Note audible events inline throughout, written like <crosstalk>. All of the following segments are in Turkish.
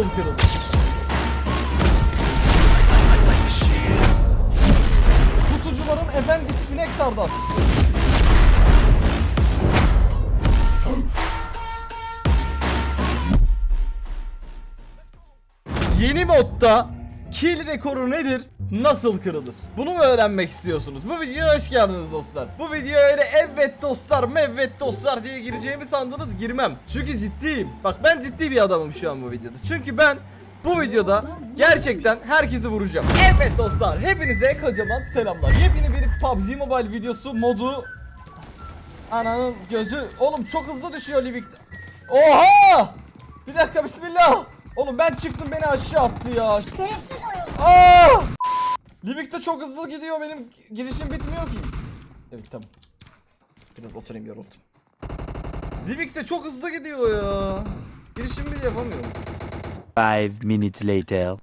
nasıl kırılır? Pusucuların efendisi Sinek Sardar. Yeni modda kill rekoru nedir? Nasıl kırılır? Bunu mu öğrenmek istiyorsunuz? Bu videoya hoş geldiniz dostlar. Bu videoya öyle evet dostlar, mevvet dostlar diye gireceğimi sandınız girmem. Çünkü ciddiyim. Bak ben ciddi bir adamım şu an bu videoda. Çünkü ben bu videoda gerçekten herkesi vuracağım. Evet dostlar, hepinize kocaman selamlar. Yepyeni bir PUBG Mobile videosu modu Ananın gözü. Oğlum çok hızlı düşüyor Livik. Oha! Bir dakika bismillah. Oğlum ben çıktım beni aşağı attı ya. Şerefsiz oyun. Aa! Livik'te çok hızlı gidiyor benim girişim bitmiyor ki. Evet tamam. Biraz oturayım yoruldum. Livik'te çok hızlı gidiyor ya. Girişim bile yapamıyorum. Five minutes later.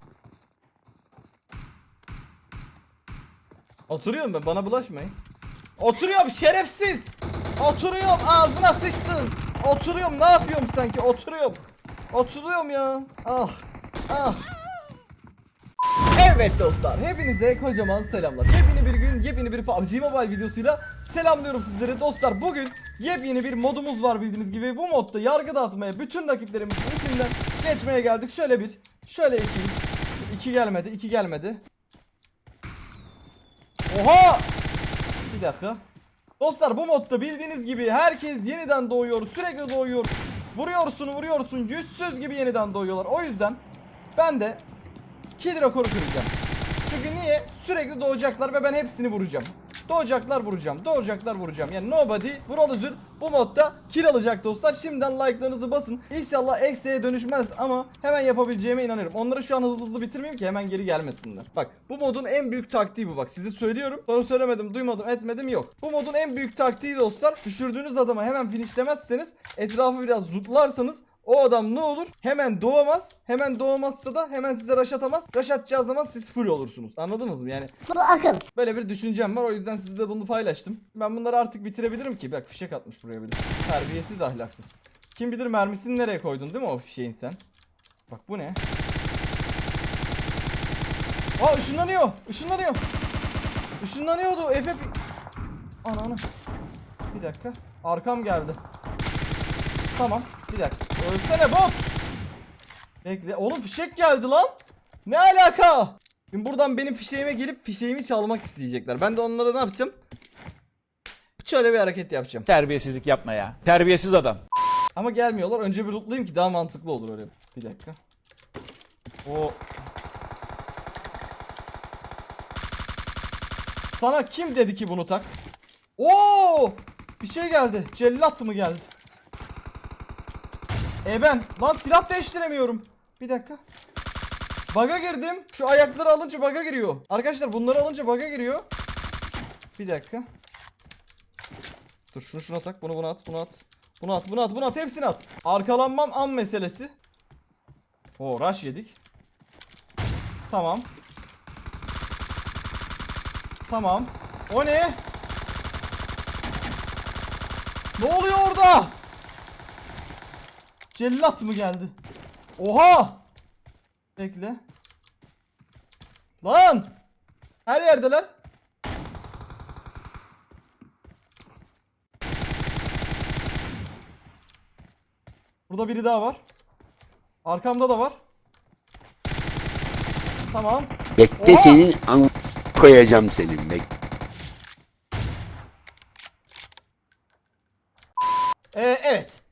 Oturuyorum ben bana bulaşmayın. Oturuyorum şerefsiz. Oturuyorum ağzına sıçtın. Oturuyorum ne yapıyorum sanki oturuyorum. Oturuyorum ya. Ah. Ah. Evet dostlar hepinize kocaman selamlar. Yepyeni bir gün yepyeni bir PUBG Mobile videosuyla selamlıyorum sizleri. Dostlar bugün yepyeni bir modumuz var bildiğiniz gibi. Bu modda yargı dağıtmaya bütün rakiplerimizin içinden geçmeye geldik. Şöyle bir, şöyle iki. İki gelmedi, iki gelmedi. Oha! Bir dakika. Dostlar bu modda bildiğiniz gibi herkes yeniden doğuyor, sürekli doğuyor. Vuruyorsun, vuruyorsun, yüzsüz gibi yeniden doğuyorlar. O yüzden ben de kill rekoru kıracağım. Çünkü niye? Sürekli doğacaklar ve ben hepsini vuracağım. Doğacaklar vuracağım. Doğacaklar vuracağım. Yani nobody Brolozür bu modda kill alacak dostlar. Şimdiden like'larınızı basın. İnşallah eksiye dönüşmez ama hemen yapabileceğime inanıyorum. Onları şu an hızlı hızlı bitirmeyeyim ki hemen geri gelmesinler. Bak bu modun en büyük taktiği bu bak. Size söylüyorum. Sonra söylemedim, duymadım, etmedim yok. Bu modun en büyük taktiği dostlar. Düşürdüğünüz adamı hemen finishlemezseniz etrafı biraz zutlarsanız o adam ne olur? Hemen doğamaz. Hemen doğamazsa da hemen size rush atamaz. Rush atacağı zaman siz full olursunuz. Anladınız mı? Yani Bu akıl. böyle bir düşüncem var. O yüzden sizle bunu paylaştım. Ben bunları artık bitirebilirim ki. Bak fişek atmış buraya bir. Terbiyesiz ahlaksız. Kim bilir mermisini nereye koydun değil mi o fişeğin sen? Bak bu ne? Aa ışınlanıyor. Işınlanıyor. Işınlanıyordu. Efe... Ananı. Bir dakika. Arkam geldi. Tamam. Bir dakika. Ölsene bot. Bekle. Oğlum fişek geldi lan. Ne alaka? Şimdi buradan benim fişeğime gelip fişeğimi çalmak isteyecekler. Ben de onlara ne yapacağım? Şöyle bir hareket yapacağım. Terbiyesizlik yapma ya. Terbiyesiz adam. Ama gelmiyorlar. Önce bir lootlayayım ki daha mantıklı olur öyle. Bir dakika. O Sana kim dedi ki bunu tak? Oo! Bir şey geldi. Cellat mı geldi? E ben lan silah değiştiremiyorum. Bir dakika. Baga girdim. Şu ayakları alınca baga giriyor. Arkadaşlar bunları alınca baga giriyor. Bir dakika. Dur şunu şuna tak. Bunu buna at. Bunu at. Bunu at. Bunu at. Bunu at. Hepsini at. Arkalanmam an meselesi. Oo rush yedik. Tamam. Tamam. O ne? Ne oluyor orada? Cellat mı geldi? Oha! Bekle. Lan! Her yerdeler. Burada biri daha var. Arkamda da var. Tamam. Bekle Oha! senin an koyacağım senin bek. Ee, evet.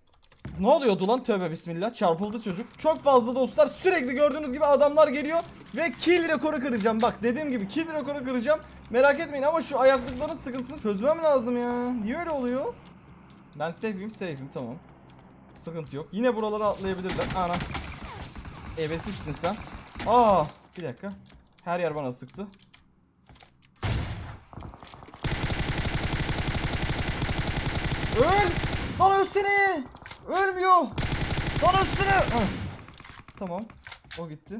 Ne oluyordu lan tövbe bismillah çarpıldı çocuk. Çok fazla dostlar sürekli gördüğünüz gibi adamlar geliyor ve kill rekoru kıracağım. Bak dediğim gibi kill rekoru kıracağım. Merak etmeyin ama şu ayaklıkların sıkıntısını çözmem lazım ya. Niye öyle oluyor? Ben safe'im safe'im tamam. Sıkıntı yok. Yine buralara atlayabilirler. Ana. Ebesizsin sen. Aa, bir dakika. Her yer bana sıktı. Öl! Lan ölsene! Ölmüyor! Lan! Heh. Tamam. O gitti.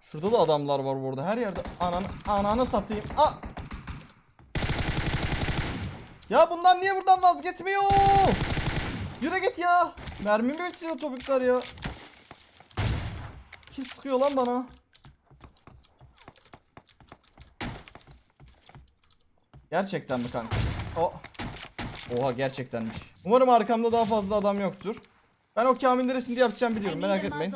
Şurada da adamlar var burada. Her yerde. Ananı, ananı satayım. Aa! Ya bunlar niye buradan vazgeçmiyor? Yürü git ya. Mermi mi bitiyor topuklar ya? Kim sıkıyor lan bana? Gerçekten mi kanka? Oha gerçektenmiş. Umarım arkamda daha fazla adam yoktur. Ben o kamilleri şimdi yapacağım biliyorum merak etmeyin.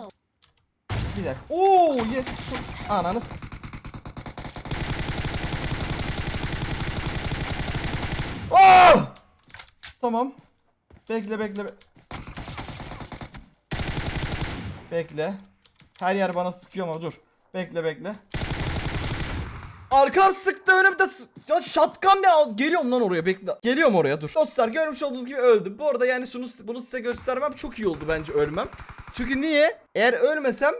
Bir dakika. Oo yes. Çok... Ananı s- Oh! Tamam. Bekle bekle. be- Bekle. Her yer bana sıkıyor ama dur. Bekle bekle. Arkam sıktı önümde s- ya şatkan ne? Al geliyorum lan oraya bekle. Geliyorum oraya dur. Dostlar görmüş olduğunuz gibi öldüm. Bu arada yani şunu, bunu size göstermem çok iyi oldu bence ölmem. Çünkü niye? Eğer ölmesem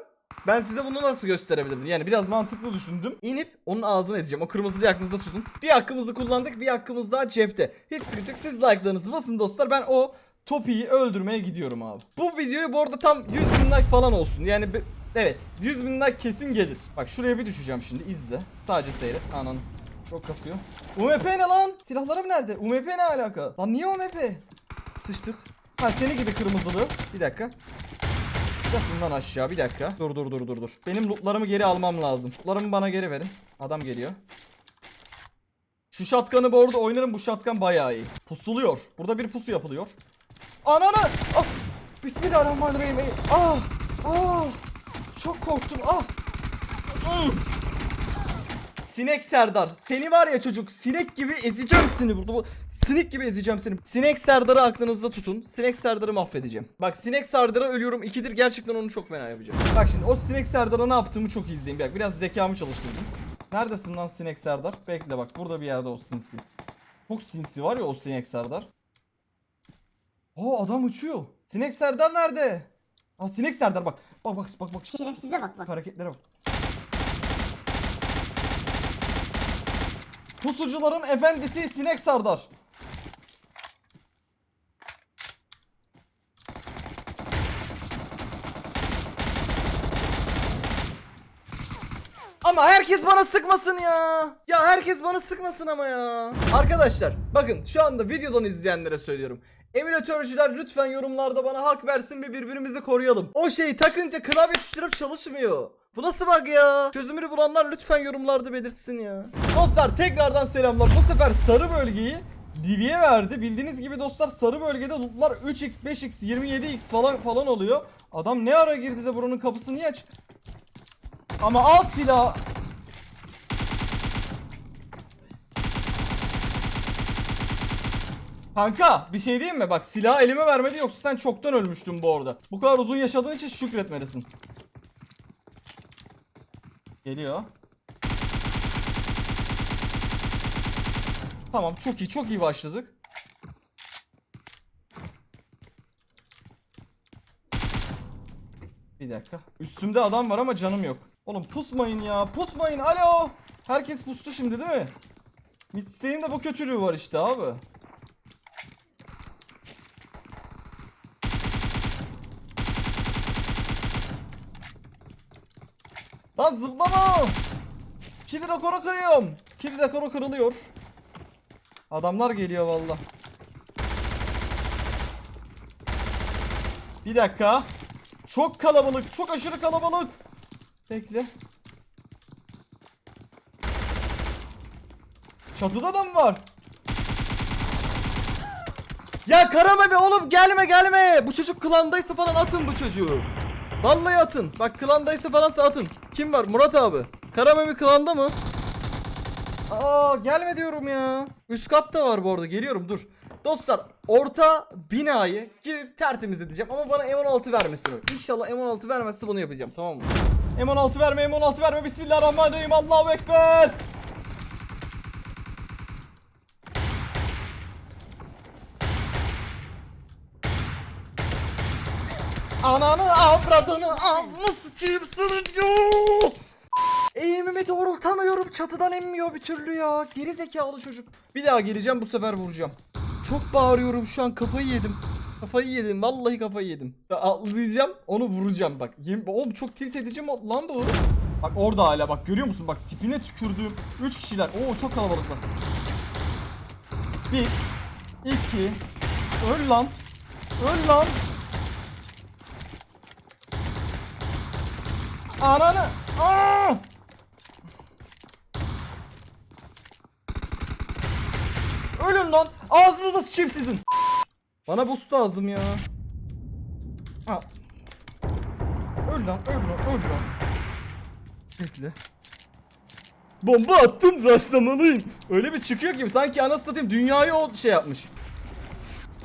ben size bunu nasıl gösterebilirdim yani biraz mantıklı düşündüm. İnip onun ağzını edeceğim. O kırmızıyı aklınızda tutun. Bir hakkımızı kullandık bir hakkımız daha cepte. Hiç sıkıntı yok. Siz like'larınızı basın dostlar. Ben o Topi'yi öldürmeye gidiyorum abi. Bu videoyu bu arada tam 100 bin like falan olsun. Yani Evet 100 bin like kesin gelir. Bak şuraya bir düşeceğim şimdi izle. Sadece seyret. Anan Çok kasıyor. UMP ne lan? Silahlarım nerede? UMP ne alaka? Lan niye UMP Sıçtık. Ha seni gibi kırmızılı. Bir dakika. Yatın lan aşağı bir dakika. Dur dur dur dur dur. Benim lootlarımı geri almam lazım. Lootlarımı bana geri verin. Adam geliyor. Şu şatkanı bu arada oynarım. Bu şatkan bayağı iyi. Pusuluyor. Burada bir pusu yapılıyor. Ananı! Ah! Bismillahirrahmanirrahim. Ah! Ah çok korktum. Ah. Mm. Sinek Serdar. Seni var ya çocuk. Sinek gibi ezeceğim seni burada. Bu Sinek gibi ezeceğim seni. Sinek Serdar'ı aklınızda tutun. Sinek Serdar'ı mahvedeceğim. Bak Sinek Serdar'a ölüyorum. ikidir gerçekten onu çok fena yapacağım. Bak şimdi o Sinek Serdar'a ne yaptığımı çok iyi izleyin. Bak biraz zekamı çalıştırdım. Neredesin lan Sinek Serdar? Bekle bak burada bir yerde o sinsi. Çok sinsi var ya o Sinek Serdar. Aa adam uçuyor. Sinek Serdar nerede? Aa Sinek Serdar bak. Bak bak bak bak. Şerefsize bak bak. Hareketlere bak. Pusucuların efendisi Sinek Sardar. Ama herkes bana sıkmasın ya. Ya herkes bana sıkmasın ama ya. Arkadaşlar bakın şu anda videodan izleyenlere söylüyorum. Emülatörcüler lütfen yorumlarda bana hak versin ve birbirimizi koruyalım. O şeyi takınca klavye tuşları çalışmıyor. Bu nasıl bug ya? Çözümünü bulanlar lütfen yorumlarda belirtsin ya. Dostlar tekrardan selamlar. Bu sefer sarı bölgeyi Livye verdi. Bildiğiniz gibi dostlar sarı bölgede lootlar 3x, 5x, 27x falan falan oluyor. Adam ne ara girdi de buranın kapısı niye aç? Ama al silah. Kanka bir şey diyeyim mi? Bak silahı elime vermedi yoksa sen çoktan ölmüştün bu arada. Bu kadar uzun yaşadığın için şükretmelisin. Geliyor. Tamam çok iyi çok iyi başladık. Bir dakika. Üstümde adam var ama canım yok. Oğlum pusmayın ya. Pusmayın. Alo. Herkes pustu şimdi değil mi? Mitstein de bu kötülüğü var işte abi. Lan zıplama. Kill rekoru kırıyorum. Kill rekoru kırılıyor. Adamlar geliyor valla. Bir dakika. Çok kalabalık. Çok aşırı kalabalık. Bekle. Çatıda da mı var? Ya Karama be oğlum gelme gelme. Bu çocuk klandaysa falan atın bu çocuğu. Vallahi atın. Bak klandaysa falansa atın. Kim var? Murat abi. Karama bir klanda mı? Aa gelme diyorum ya. Üst katta var bu arada. Geliyorum dur. Dostlar orta binayı gidip tertemiz edeceğim ama bana M16 vermesin. İnşallah M16 vermezse bunu yapacağım tamam mı? M16 verme M16 verme Bismillahirrahmanirrahim Allahu Ekber. Ananı avradını ağzına sıçayım sırıyor. Eğimimi doğrultamıyorum çatıdan inmiyor bir türlü ya. Geri zekalı çocuk. Bir daha geleceğim bu sefer vuracağım. Çok bağırıyorum şu an kafayı yedim. Kafayı yedim vallahi kafayı yedim. Ya atlayacağım onu vuracağım bak. Yemin, oğlum çok tilt edeceğim lan bu. Bak orada hala bak görüyor musun bak tipine tükürdüğüm 3 kişiler. Oo çok kalabalıklar. 1 2 Öl lan. Öl lan. Ananı. Aa! Ölün lan. Ağzınıza sıçayım sizin. Bana boost lazım ya. Ha. Öl lan, öl lan, öl lan. Bekle. Bomba attım rastlamalıyım. Öyle bir çıkıyor ki sanki anasını satayım dünyayı o şey yapmış.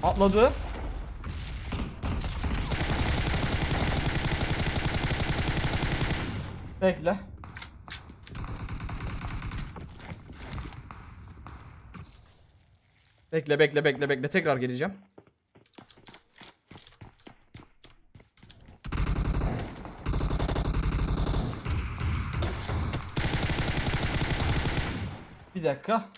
Atladı. Bekle. Bekle bekle bekle bekle tekrar geleceğim. Bir dakika.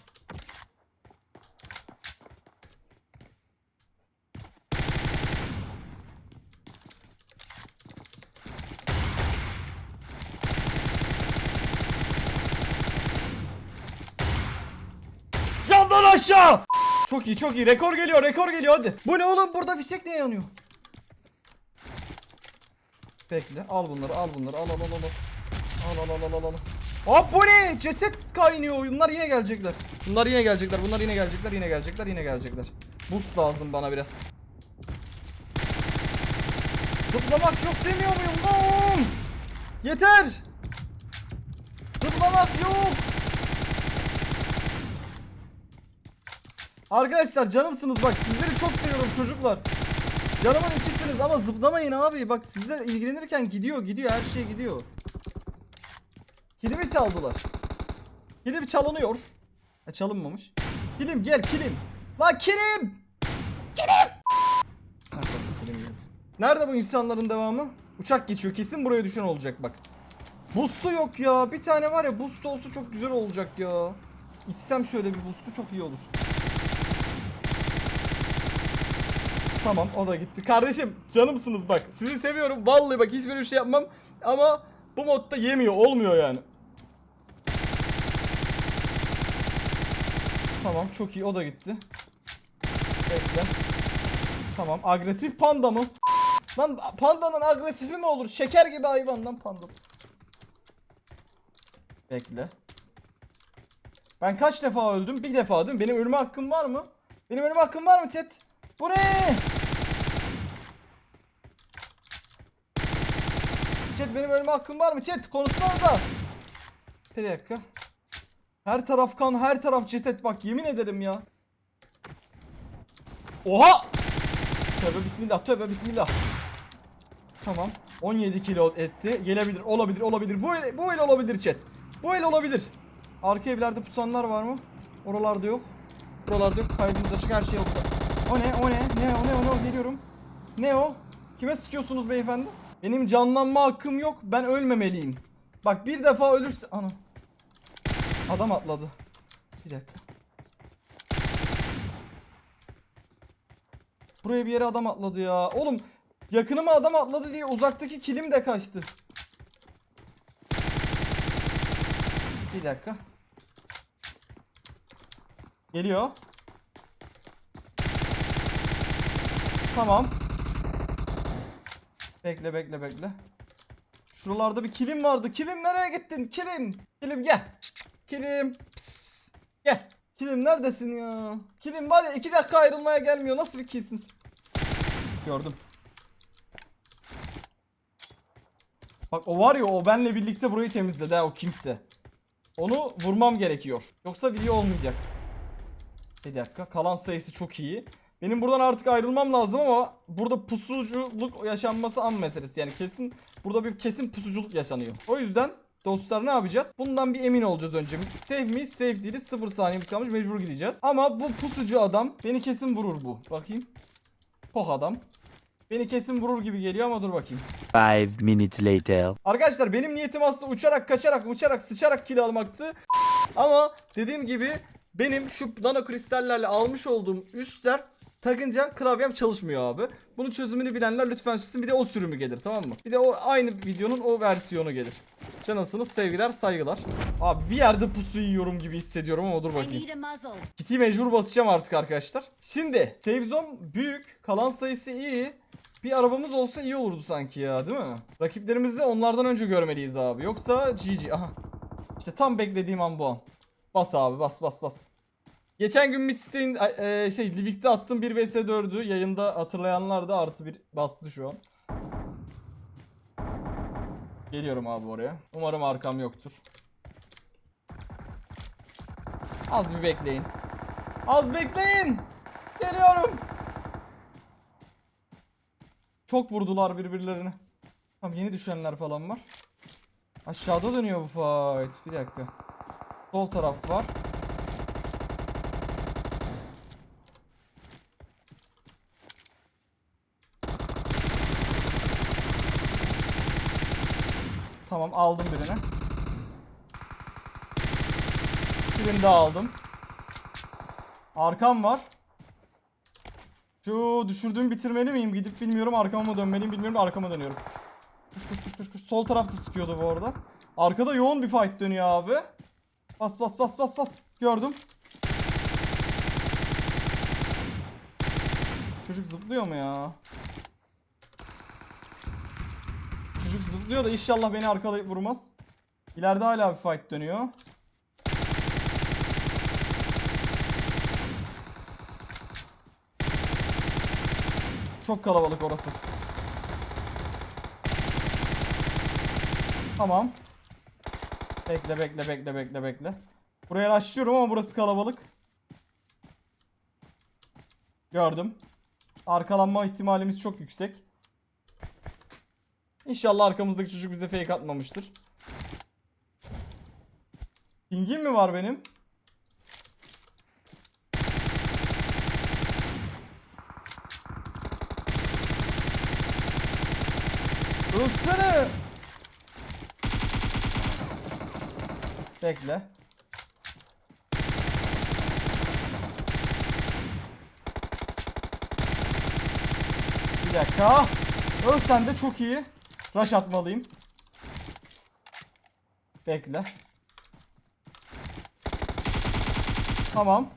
Yandan aşağı. Çok iyi çok iyi rekor geliyor rekor geliyor hadi. Bu ne oğlum burada fişek niye yanıyor? Bekle al bunları al bunları al al al al. Al al al al al al. Hop bu ne? Ceset kaynıyor. Bunlar yine gelecekler. Bunlar yine gelecekler. Bunlar yine gelecekler. Yine gelecekler. Yine gelecekler. Boost lazım bana biraz. Zıplamak yok demiyor muyum lan? Yeter. Zıplamak yok. Arkadaşlar canımsınız bak sizleri çok seviyorum çocuklar. Canımın içisiniz ama zıplamayın abi. Bak sizle ilgilenirken gidiyor gidiyor her şey gidiyor. Kilimi çaldılar. Kilim çalınıyor. Ha çalınmamış. Kilim gel kilim. Lan kilim. Kilim. Nerede bu insanların devamı? Uçak geçiyor kesin buraya düşen olacak bak. Boost'u yok ya. Bir tane var ya boost olsa çok güzel olacak ya. İçsem şöyle bir boost'u çok iyi olur. Tamam o da gitti. Kardeşim canımsınız bak. Sizi seviyorum. Vallahi bak hiçbir bir şey yapmam. Ama bu modda yemiyor. Olmuyor yani. Tamam çok iyi o da gitti. Bekle. Tamam agresif panda mı? Lan pandanın agresifi mi olur? Şeker gibi hayvandan panda. Bekle. Ben kaç defa öldüm? Bir defa değil mi? Benim ölme hakkım var mı? Benim ölme hakkım var mı chat? Bu ne? Benim ölme hakkım var mı? Chat konuşsanıza. Bir dakika. Her taraf kan, her taraf ceset bak yemin ederim ya. Oha! Tövbe bismillah, tövbe bismillah. Tamam. 17 kilo etti. Gelebilir, olabilir, olabilir. Bu el, bu el olabilir chat. Bu el olabilir. Arka evlerde pusanlar var mı? Oralarda yok. Buralarda yok. Kaydımız açık her şey yokta. O ne? O ne? Ne o ne o ne? Geliyorum. Ne o? Kime sıkıyorsunuz beyefendi? Benim canlanma hakkım yok. Ben ölmemeliyim. Bak bir defa ölürse... Ana. Adam atladı. Bir dakika. Buraya bir yere adam atladı ya. Oğlum yakınıma adam atladı diye uzaktaki kilim de kaçtı. Bir dakika. Geliyor. Tamam. Bekle bekle bekle. Şuralarda bir kilim vardı. Kilim nereye gittin? Kilim. Kilim gel. Kilim. Gel. Kilim neredesin ya? Kilim var ya iki dakika ayrılmaya gelmiyor. Nasıl bir kilsin? Gördüm. Bak o var ya o benle birlikte burayı temizledi ha o kimse. Onu vurmam gerekiyor. Yoksa video olmayacak. Bir dakika kalan sayısı çok iyi. Benim buradan artık ayrılmam lazım ama burada pusuculuk yaşanması an meselesi. Yani kesin burada bir kesin pusuculuk yaşanıyor. O yüzden dostlar ne yapacağız? Bundan bir emin olacağız önce. Save mi? Save değiliz. 0 saniyemiz kalmış. Mecbur gideceğiz. Ama bu pusucu adam beni kesin vurur bu. Bakayım. Poh adam. Beni kesin vurur gibi geliyor ama dur bakayım. Five minutes later. Arkadaşlar benim niyetim aslında uçarak, kaçarak, uçarak, sıçarak kill almaktı. Ama dediğim gibi benim şu nano kristallerle almış olduğum üstler takınca klavyem çalışmıyor abi. Bunun çözümünü bilenler lütfen söylesin. Bir de o sürümü gelir tamam mı? Bir de o aynı videonun o versiyonu gelir. Canımsınız sevgiler saygılar. Abi bir yerde pusu yiyorum gibi hissediyorum ama dur bakayım. Kiti mecbur basacağım artık arkadaşlar. Şimdi save zone büyük. Kalan sayısı iyi. Bir arabamız olsa iyi olurdu sanki ya değil mi? Rakiplerimizi onlardan önce görmeliyiz abi. Yoksa GG. Aha. İşte tam beklediğim an bu an. Bas abi bas bas bas. Geçen gün Midstay'in e, şey Livik'te attım 1 vs 4'ü yayında hatırlayanlar da artı bir bastı şu an. Geliyorum abi oraya. Umarım arkam yoktur. Az bir bekleyin. Az bekleyin. Geliyorum. Çok vurdular birbirlerini. Tamam yeni düşenler falan var. Aşağıda dönüyor bu fight. Bir dakika. Sol taraf var. Tamam aldım birini. Birini daha aldım. Arkam var. Şu düşürdüğüm bitirmeli miyim? Gidip bilmiyorum arkama mı dönmeliyim bilmiyorum arkama dönüyorum. Kuş kuş kuş kuş kuş. Sol tarafta sıkıyordu bu arada. Arkada yoğun bir fight dönüyor abi. Bas bas bas bas bas. Gördüm. Çocuk zıplıyor mu ya? Çocuk zıplıyor da inşallah beni arkalayıp vurmaz. İleride hala bir fight dönüyor. Çok kalabalık orası. Tamam. Bekle bekle bekle bekle bekle. Buraya rushlıyorum ama burası kalabalık. Gördüm. Arkalanma ihtimalimiz çok yüksek. İnşallah arkamızdaki çocuk bize fake atmamıştır. Pingim mi var benim? Ölsene! Bekle. Bir dakika. Öl sen de çok iyi. Rush atmalıyım. Bekle. Tamam.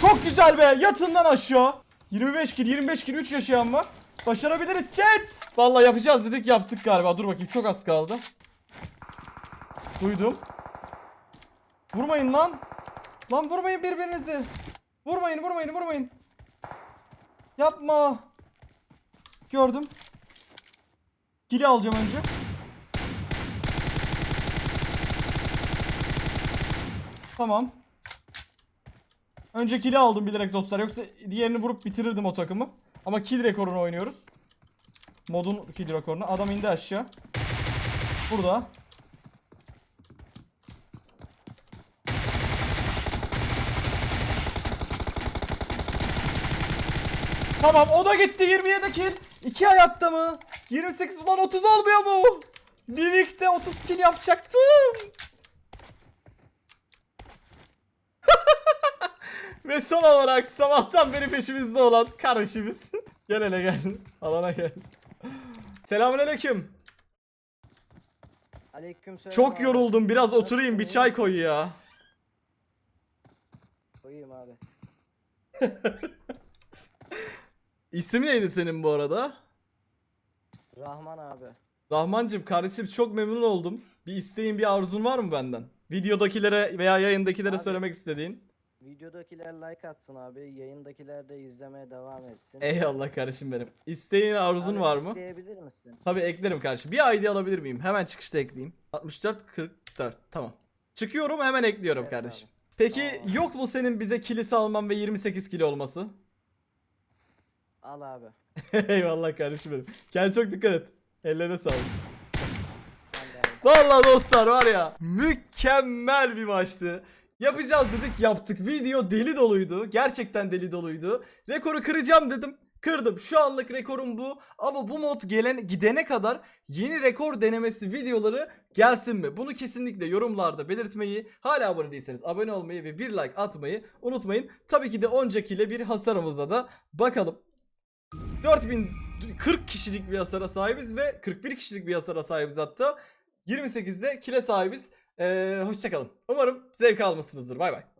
Çok güzel be. Yatından aşağı. 25 kill, 25 kill, 3 yaşayan var. Başarabiliriz chat. Vallahi yapacağız dedik, yaptık galiba. Dur bakayım çok az kaldı. Duydum. Vurmayın lan. Lan vurmayın birbirinizi. Vurmayın, vurmayın, vurmayın. Yapma. Gördüm. Kili alacağım önce. Tamam. Önce kill'i aldım bilerek dostlar. Yoksa diğerini vurup bitirirdim o takımı. Ama kill rekorunu oynuyoruz. Modun kill rekorunu. Adam indi aşağı. Burada. Tamam o da gitti 27 kill. 2 hayatta mı? 28 ulan 30 olmuyor mu? Livik'te 30 kill yapacaktım. <laughs> Ve son olarak sabahtan beri peşimizde olan kardeşimiz. <laughs> gel hele gel. Alana gel. Selamünaleyküm. Aleykümselam. Çok abi. yoruldum. Biraz oturayım bir çay koy ya. Koyayım abi. <laughs> İsim neydi senin bu arada? Rahman abi. Rahmancım kardeşim çok memnun oldum. Bir isteğin bir arzun var mı benden? Videodakilere veya yayındakilere Abi. söylemek istediğin. Videodakiler like atsın abi. Yayındakiler de izlemeye devam etsin. Eyvallah kardeşim benim. İsteğin arzun Abi, var mı? ekleyebilir misin? Tabii eklerim kardeşim. Bir ID alabilir miyim? Hemen çıkışta ekleyeyim. 64 44 tamam. Çıkıyorum hemen ekliyorum Evet kardeşim. Peki Tamam. yok mu senin bize kilisi alman ve 28 kilo olması? Al abi. <laughs> Eyvallah kardeşim benim. Kendine çok dikkat et. Ellerine sağlık. Vallahi dostlar var ya mükemmel bir maçtı. Yapacağız dedik yaptık. Video deli doluydu. Gerçekten deli doluydu. Rekoru kıracağım dedim. Kırdım. Şu anlık rekorum bu. Ama bu mod gelen gidene kadar yeni rekor denemesi videoları gelsin mi? Bunu kesinlikle yorumlarda belirtmeyi, hala abone değilseniz abone olmayı ve bir like atmayı unutmayın. Tabii ki de oncakiyle bir hasarımızla da bakalım. 4040 kişilik bir hasara sahibiz ve 41 kişilik bir hasara sahibiz hatta. 28'de kile sahibiz. Ee, hoşçakalın. Umarım zevk almışsınızdır. Bay bay.